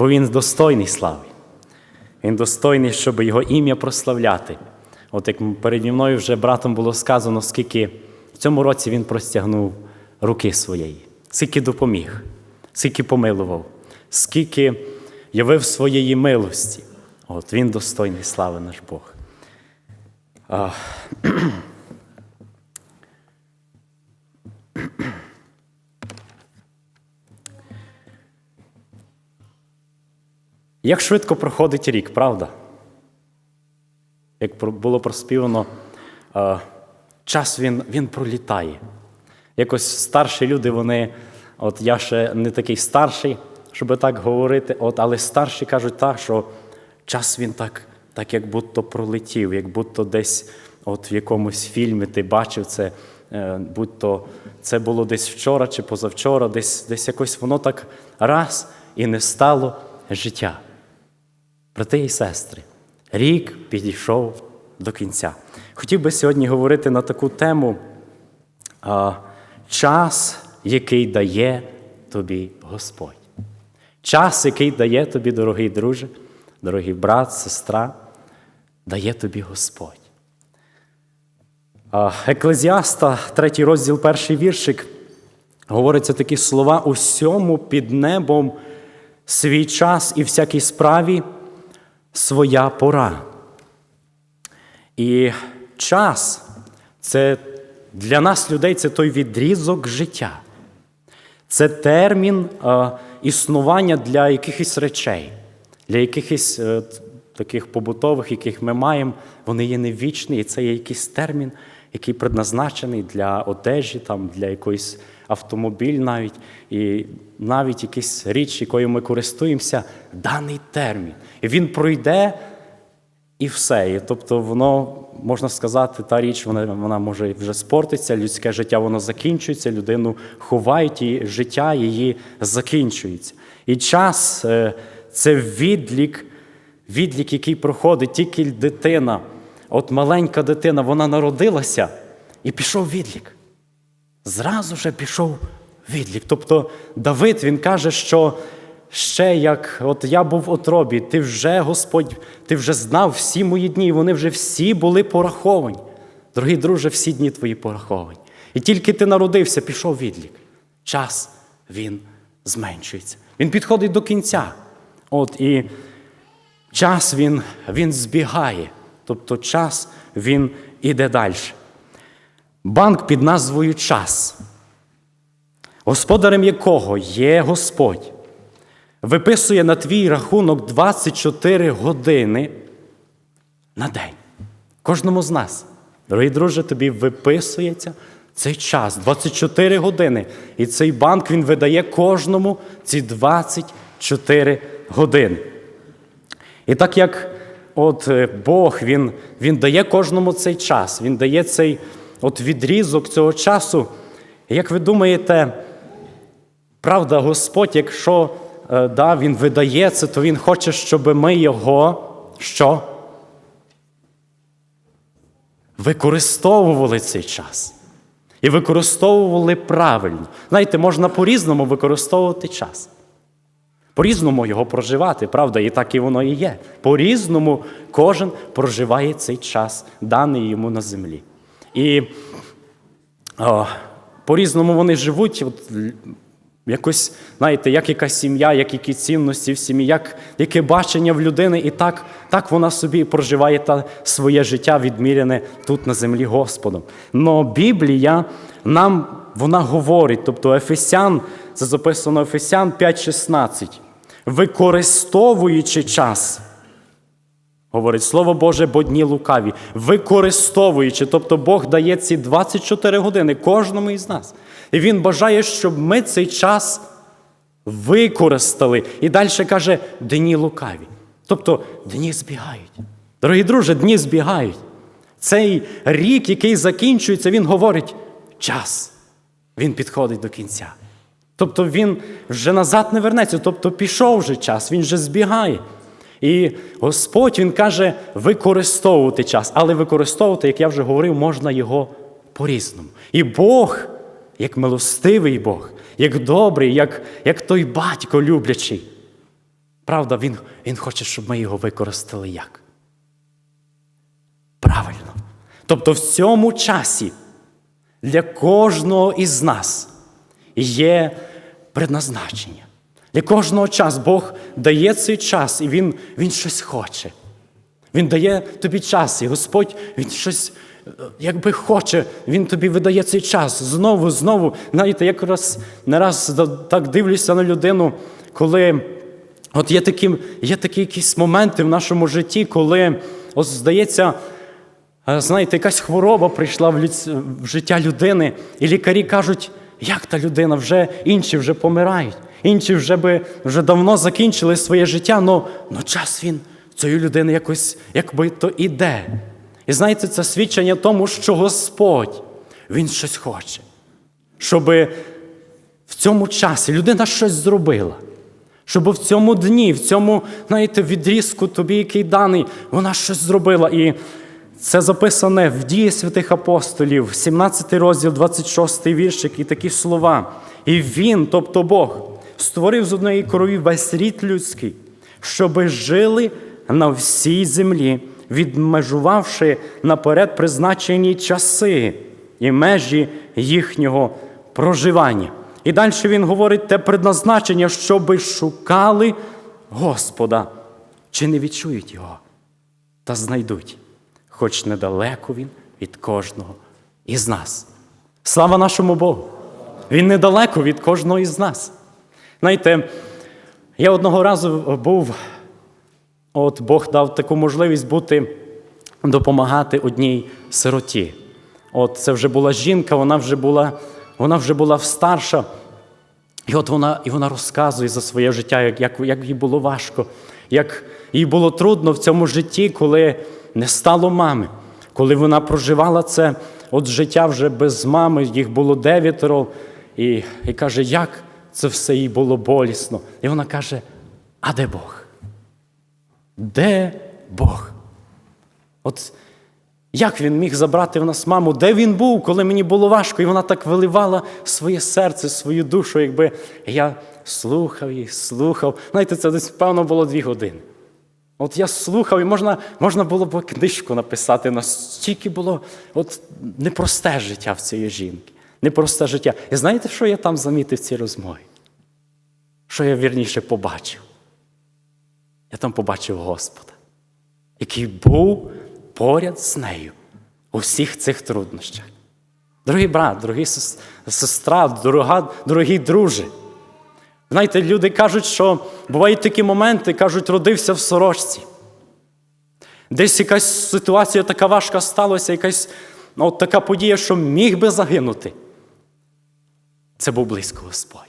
бо Він достойний слави. Він достойний, щоб його ім'я прославляти. От як переді мною вже братом було сказано, скільки в цьому році він простягнув руки своєї, скільки допоміг, скільки помилував, скільки явив своєї милості. От він достойний слави наш Бог. А, Як швидко проходить рік, правда? Як було проспівано, е, час він, він пролітає. Якось старші люди, вони, от я ще не такий старший, щоб так говорити, от, але старші кажуть так, що час він так, так як будто пролетів, як будто десь от в якомусь фільмі ти бачив це, е, будь-то це було десь вчора чи позавчора, десь, десь якось воно так раз і не стало життя. Брати і сестри, рік підійшов до кінця. Хотів би сьогодні говорити на таку тему а, час, який дає тобі Господь. Час, який дає тобі, дорогий друже, дорогий брат, сестра, дає тобі Господь. Еклезіаста, третій розділ, перший віршик, говориться такі слова: усьому під небом свій час і всякій справі своя пора. І час це для нас, людей, це той відрізок життя. Це термін е, існування для якихось речей, для якихось е, таких побутових, яких ми маємо, вони є не вічні, і це є якийсь термін, який предназначений для одежі, там, для якоїсь автомобіль навіть, і навіть якась річ, якою ми користуємося, даний термін. І він пройде і все. І, тобто, воно, можна сказати, та річ вона, вона може вже спортиться, людське життя воно закінчується, людину ховають, і життя її закінчується. І час е, це відлік, відлік, який проходить тільки дитина. От маленька дитина, вона народилася і пішов відлік. Зразу же пішов відлік. Тобто Давид він каже, що ще як от я був в отробі, ти вже, Господь, ти вже знав всі мої дні, і вони вже всі були пораховані. Дорогі друже, всі дні твої пораховані. І тільки ти народився, пішов відлік. Час він зменшується. Він підходить до кінця. От і час він, він збігає. Тобто час він іде далі. Банк під назвою час, господарем якого є Господь, виписує на твій рахунок 24 години на день. Кожному з нас. Дорогі друже, тобі виписується цей час 24 години. І цей банк він видає кожному ці 24 години. І так як от е, Бог він, він дає кожному цей час, Він дає цей от відрізок цього часу. Як ви думаєте, правда, Господь, якщо е, да, Він видає це, то Він хоче, щоб ми його що? Використовували цей час. І використовували правильно. Знаєте, можна по-різному використовувати час. По-різному його проживати, правда, і так і воно і є. По-різному кожен проживає цей час, даний йому на землі. І по-різному вони живуть, от, якось, знаєте, як яка сім'я, як які цінності в сім'ї, як, яке бачення в людини, і так, так вона собі проживає та своє життя, відміряне тут на землі Господом. Но Біблія нам вона говорить, тобто Ефесян, це записано Ефесян 5,16, використовуючи час. Говорить Слово Боже, бо дні лукаві, використовуючи, тобто Бог дає ці 24 години кожному із нас. І Він бажає, щоб ми цей час використали. І далі каже, дні лукаві. Тобто дні збігають. Дорогі друже, дні збігають. Цей рік, який закінчується, він говорить час. Він підходить до кінця. Тобто він вже назад не вернеться, тобто пішов вже час, він вже збігає. І Господь Він каже використовувати час, але використовувати, як я вже говорив, можна його по-різному. І Бог, як милостивий Бог, як добрий, як, як той батько люблячий, правда, Він, він хоче, щоб ми його використали як? Правильно. Тобто в цьому часі для кожного із нас є предназначення. Для кожного часу Бог дає цей час, і Він, він щось хоче. Він дає тобі час, і Господь Він щось е, якби хоче, Він тобі видає цей час. Знову, знову. Знаєте, я якраз не раз так дивлюся на людину, коли от є такі, є такі якісь моменти в нашому житті, коли, от здається, е, знаєте, якась хвороба прийшла в, людсь... в життя людини, і лікарі кажуть, як та людина, вже інші вже помирають, інші вже би вже давно закінчили своє життя, але но час він цієї людини якось якби то іде. І знаєте, це свідчення тому, що Господь Він щось хоче, щоб в цьому часі людина щось зробила. Щоб в цьому дні, в цьому, знаєте, відрізку тобі, який даний, вона щось зробила. І це записане в дії святих апостолів, 17 розділ, 26 віршик, і такі слова. І він, тобто Бог, створив з одної крові весь рід людський, щоби жили на всій землі, відмежувавши наперед призначені часи і межі їхнього проживання. І далі він говорить те предназначення, щоби шукали Господа, чи не відчують його, та знайдуть, хоч недалеко він від кожного із нас. Слава нашому Богу! Він недалеко від кожного із нас. Знаєте, я одного разу був, от Бог дав таку можливість бути, допомагати одній сироті. От це вже була жінка, вона вже була, вона вже була старша. І от вона, і вона розказує за своє життя, як, як, як їй було важко, як їй було трудно в цьому житті, коли не стало мами, коли вона проживала це от життя вже без мами, їх було дев'ятеро, і, і каже, як це все їй було болісно. І вона каже: а де Бог? Де Бог? От як він міг забрати в нас маму? Де він був, коли мені було важко? І вона так виливала своє серце, свою душу, якби я слухав її, слухав. Знаєте, це десь, певно, було дві години. От я слухав, і можна, можна було б книжку написати, настільки було от, непросте життя в цієї жінки. Непросте життя. І знаєте, що я там замітив в цій розмові? Що я вірніше побачив? Я там побачив Господа, який був поряд з нею у всіх цих труднощах. Дорогий брат, дорогий сестра, дорога, дорогий друже. Знаєте, люди кажуть, що бувають такі моменти, кажуть, родився в сорочці. Десь якась ситуація така важка сталася, якась ну, така подія, що міг би загинути. Це був близько Господь.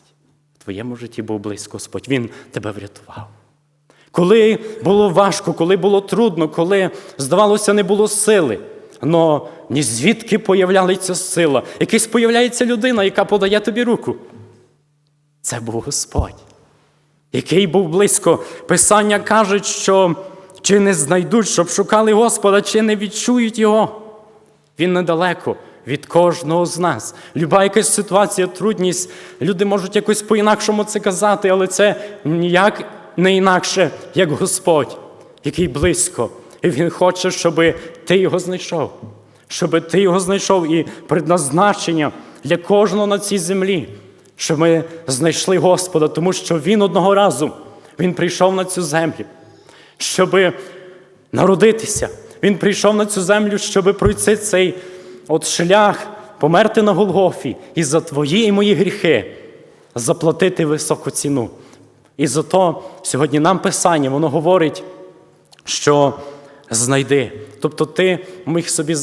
В твоєму житті був близько Господь. Він тебе врятував. Коли було важко, коли було трудно, коли, здавалося, не було сили, но ні звідки появляється сила. Якась появляється людина, яка подає тобі руку. Це був Господь, який був близько. Писання кажуть, що чи не знайдуть, щоб шукали Господа, чи не відчують Його. Він недалеко від кожного з нас. Люба якась ситуація, трудність, люди можуть якось по-інакшому це казати, але це ніяк не інакше, як Господь, який близько. І Він хоче, щоб ти його знайшов, щоб ти його знайшов і предназначення для кожного на цій землі, щоб ми знайшли Господа, тому що Він одного разу Він прийшов на цю землю, щоб народитися. Він прийшов на цю землю, щоб пройти цей от шлях, померти на Голгофі і за твої і мої гріхи заплатити високу ціну. І за то сьогодні нам Писання, воно говорить, що знайди. Тобто ти міг собі,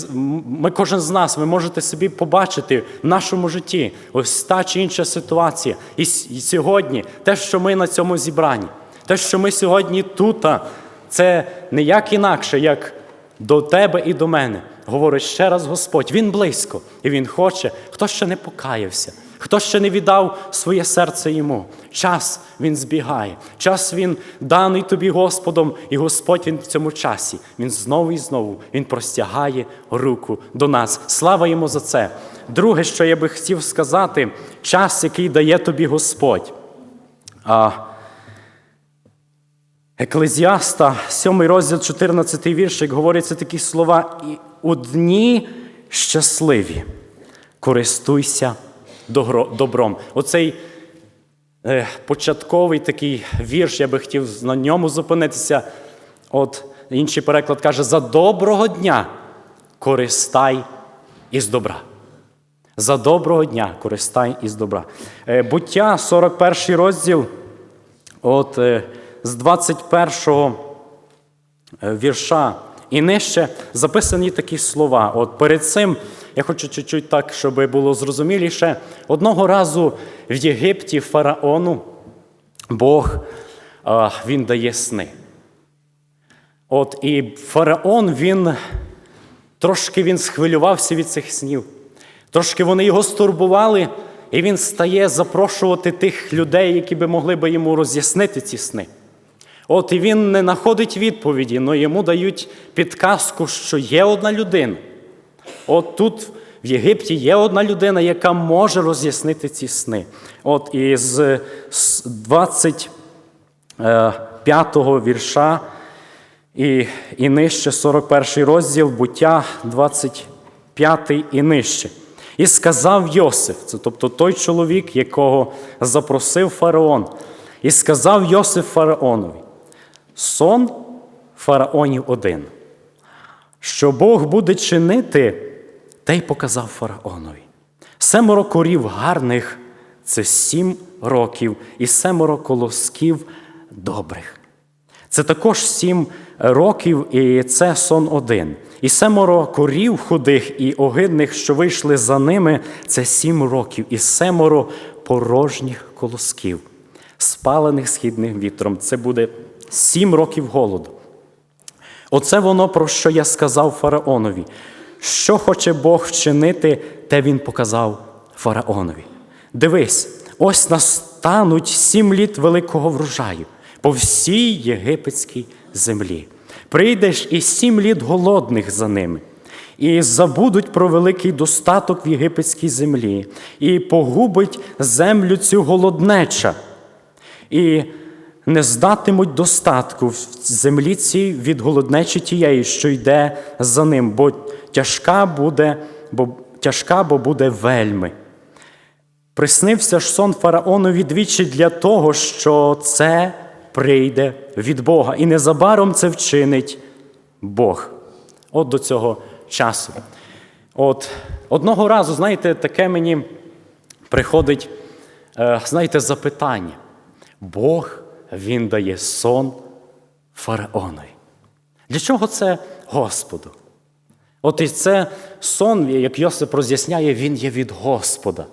ми кожен з нас, ви можете собі побачити в нашому житті ось та чи інша ситуація. І, сьогодні те, що ми на цьому зібранні, те, що ми сьогодні тут, це не як інакше, як до тебе і до мене. Говорить ще раз Господь, Він близько, і Він хоче, хто ще не покаявся, хто ще не віддав своє серце йому. Час він збігає, час він даний тобі Господом, і Господь він в цьому часі. Він знову і знову він простягає руку до нас. Слава йому за це. Друге, що я би хотів сказати, час, який дає тобі Господь. А, Еклезіаста, 7 розділ, 14 віршик, говориться такі слова: і у дні щасливі користуйся добром. Оцей е, початковий такий вірш, я би хотів на ньому зупинитися. От інший переклад каже: за доброго дня користай із добра. За доброго дня користай із добра. Е, Буття, 41 розділ, от е, з 21 е, вірша і нижче записані такі слова. От перед цим я хочу чуть-чуть так, щоб було зрозуміліше. Одного разу в Єгипті фараону Бог він дає сни. От і фараон він трошки він схвилювався від цих снів. Трошки вони його стурбували, і він стає запрошувати тих людей, які би могли би йому роз'яснити ці сни. От і він не знаходить відповіді, але йому дають підказку, що є одна людина. От тут в Єгипті є одна людина, яка може роз'яснити ці сни. От і з з 25-го вірша і, і нижче 41 розділ, буття 25 і нижче. І сказав Йосиф, це тобто той чоловік, якого запросив фараон, і сказав Йосиф фараонові: сон фараонів один, що Бог буде чинити, те й показав фараонові. Семеро корів гарних це сім років, і семеро колосків добрих. Це також сім років, і це сон один. І семеро корів худих і огидних, що вийшли за ними, це сім років, і семеро порожніх колосків, спалених східним вітром. Це буде сім років голоду. Оце воно, про що я сказав фараонові. Що хоче Бог вчинити, те він показав фараонові. Дивись, ось настануть сім літ великого врожаю по всій єгипетській землі. Прийдеш і сім літ голодних за ними, і забудуть про великий достаток в єгипетській землі, і погубить землю цю голоднеча, і не здатимуть достатку в землі цій від голоднечі тієї, що йде за ним, бо тяжка буде, бо тяжка, бо буде вельми. Приснився ж сон фараонові двічі для того, що це прийде від Бога. І незабаром це вчинить Бог. От до цього часу. От одного разу, знаєте, таке мені приходить, е, знаєте, запитання. Бог він дає сон фараонові. Для чого це Господу? От і це сон, як Йосип роз'ясняє, він є від Господа.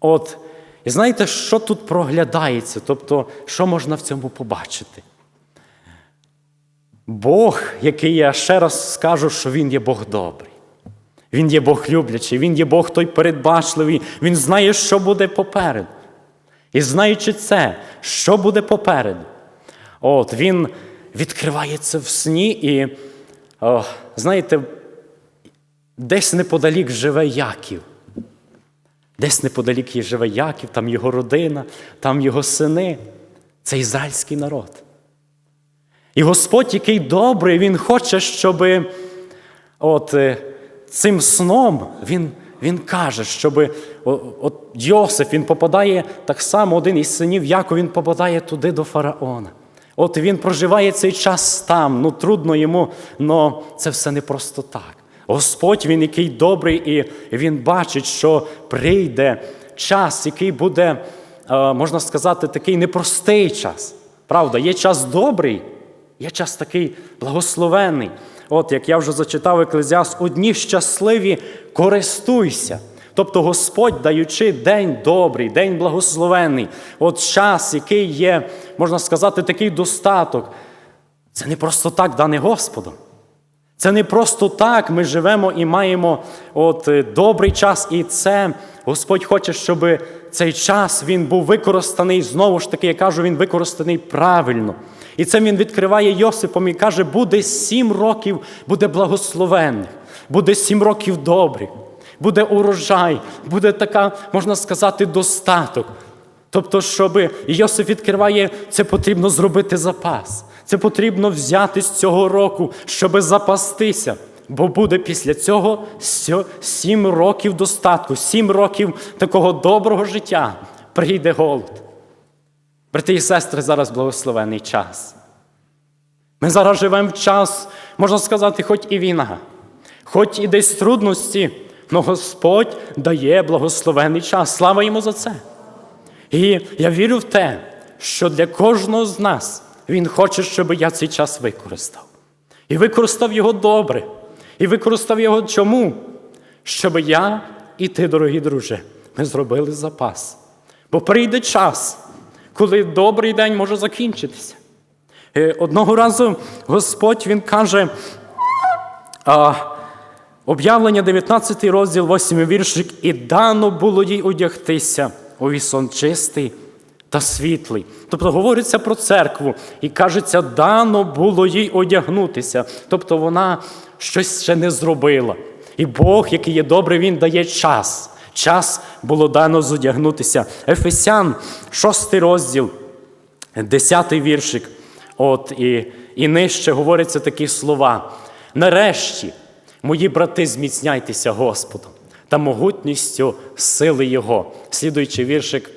От, і знаєте, що тут проглядається? Тобто, що можна в цьому побачити? Бог, який я ще раз скажу, що Він є Бог добрий. Він є Бог люблячий, Він є Бог той передбачливий, Він знає, що буде попереду. І знаючи це, що буде попереду, от він відкриває це в сні і, о, знаєте, десь неподалік живе Яків. Десь неподалік є живе Яків, там його родина, там його сини. Це ізраїльський народ. І Господь, який добрий, Він хоче, щоб от, е, цим сном Він він каже, щоб от Йосиф він попадає так само, один із синів Якова, він попадає туди до фараона. От він проживає цей час там. Ну трудно йому, але це все не просто так. Господь, він який добрий, і він бачить, що прийде час, який буде, можна сказати, такий непростий час. Правда, є час добрий, є час такий благословенний. От, як я вже зачитав Еклезіас, одні щасливі користуйся. Тобто Господь, даючи день добрий, день благословенний, от час, який є, можна сказати, такий достаток, це не просто так дане Господом. Це не просто так ми живемо і маємо от добрий час, і це Господь хоче, щоб цей час він був використаний, знову ж таки, я кажу, він використаний правильно. І це він відкриває Йосипом і каже, буде сім років, буде благословенних, буде сім років добрих, буде урожай, буде така, можна сказати, достаток. Тобто, щоб Йосиф відкриває, це потрібно зробити запас. Це потрібно взяти з цього року, щоб запастися. Бо буде після цього сім років достатку, сім років такого доброго життя. Прийде голод. Брати і сестри, зараз благословений час. Ми зараз живемо в час, можна сказати, хоч і війна, хоч і десь трудності, але Господь дає благословений час. Слава йому за це. І я вірю в те, що для кожного з нас Він хоче, щоб я цей час використав. І використав його добре. І використав його чому? Щоб я і ти, дорогі друже, ми зробили запас. Бо прийде час, коли добрий день може закінчитися. Е, Одного разу Господь Він каже, а, об'явлення 19 розділ, 8 віршик, і дано було їй одягтися у вісон чистий та світлий. Тобто говориться про церкву і кажеться, дано було їй одягнутися. Тобто вона щось ще не зробила. І Бог, який є добрий, Він дає час. Час було дано зодягнутися. Ефесян, 6 розділ, 10 віршик. От і, і нижче говоряться такі слова. Нарешті, мої брати, зміцняйтеся Господом та могутністю сили Його. Слідуючий віршик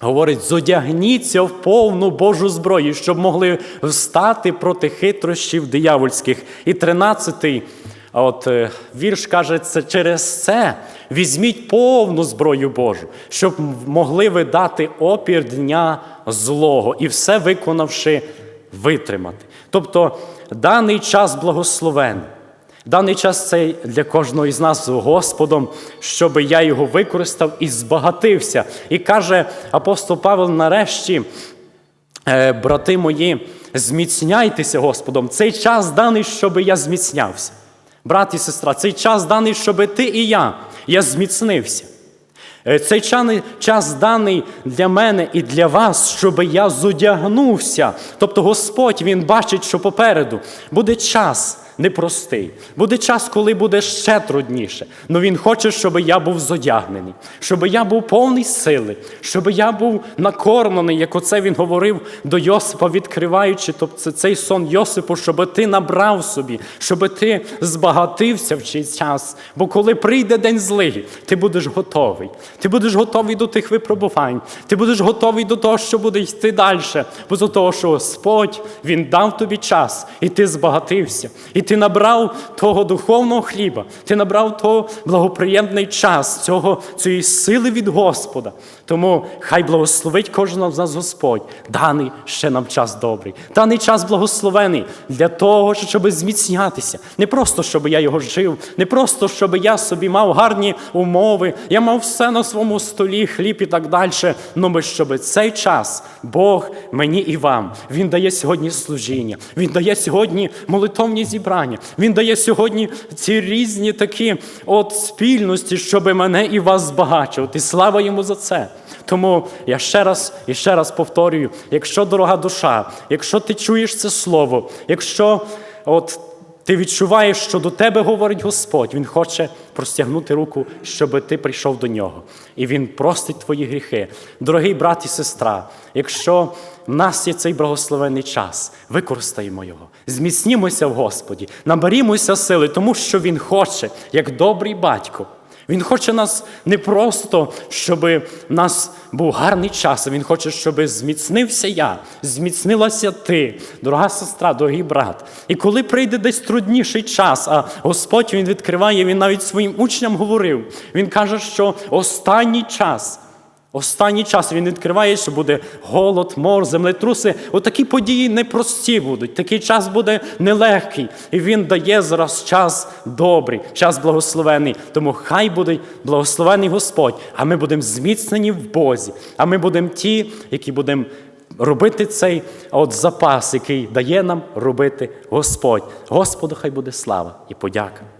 говорить: зодягніться в повну Божу зброю, щоб могли встати проти хитрощів диявольських. І 13-й а от е, вірш каже, це через це візьміть повну зброю Божу, щоб могли ви дати опір дня злого і все виконавши, витримати. Тобто даний час благословений. Даний час цей для кожного із нас Господом, щоб я його використав і збагатився. І каже апостол Павел нарешті, е, брати мої, зміцняйтеся Господом. Цей час даний, щоб я зміцнявся. Брат і сестра, цей час даний, щоб ти і я, я зміцнився. Е, Цей час даний для мене і для вас, щоб я зодягнувся. Тобто Господь Він бачить, що попереду буде час непростий, буде час, коли буде ще трудніше. Але Він хоче, щоб я був зодягнений, щоб я був повний сили, щоб я був накормлений, як оце він говорив до Йосипа, відкриваючи тобто цей сон Йосипу, щоб ти набрав собі, щоб ти збагатився в цей час. Бо коли прийде день злий, ти будеш готовий. Ти будеш готовий до тих випробувань, ти будеш готовий до того, що буде йти далі. Бо до того, що Господь Він дав тобі час, і ти збагатився, і ти набрав того духовного хліба, ти набрав того благоприємний час, цього, цієї сили від Господа. Тому хай благословить кожного з нас Господь. Даний ще нам час добрий. Даний час благословений для того, щоб зміцнятися. Не просто, щоб я його жив, не просто, щоб я собі мав гарні умови, я мав все на своєму столі, хліб і так далі. Ну, щоб цей час Бог мені і вам. Він дає сьогодні служіння, Він дає сьогодні молитовні зібрання, Він дає сьогодні ці різні такі от спільності, щоб мене і вас збагачувати. Слава йому за це. Тому я ще раз і ще раз повторюю: якщо дорога душа, якщо ти чуєш це слово, якщо от ти відчуваєш, що до тебе говорить Господь, Він хоче простягнути руку, щоб ти прийшов до нього. І Він простить твої гріхи. Дорогий брат і сестра, якщо в нас є цей благословений час, використаємо його, зміцнімося в Господі, наберімося сили, тому що Він хоче, як добрий батько. Він хоче нас не просто, щоб в нас був гарний час, він хоче, щоб зміцнився я, зміцнилася ти, дорога сестра, дорогий брат. І коли прийде десь трудніший час, а Господь він відкриває, він навіть своїм учням говорив. Він каже, що останній час. Останній час він відкриває, що буде голод, мор, землетруси. Отакі події непрості будуть. Такий час буде нелегкий. І він дає зараз час добрий, час благословений. Тому хай буде благословений Господь, а ми будемо зміцнені в Бозі. А ми будемо ті, які будемо робити цей от запас, який дає нам робити Господь. Господу хай буде слава і подяка.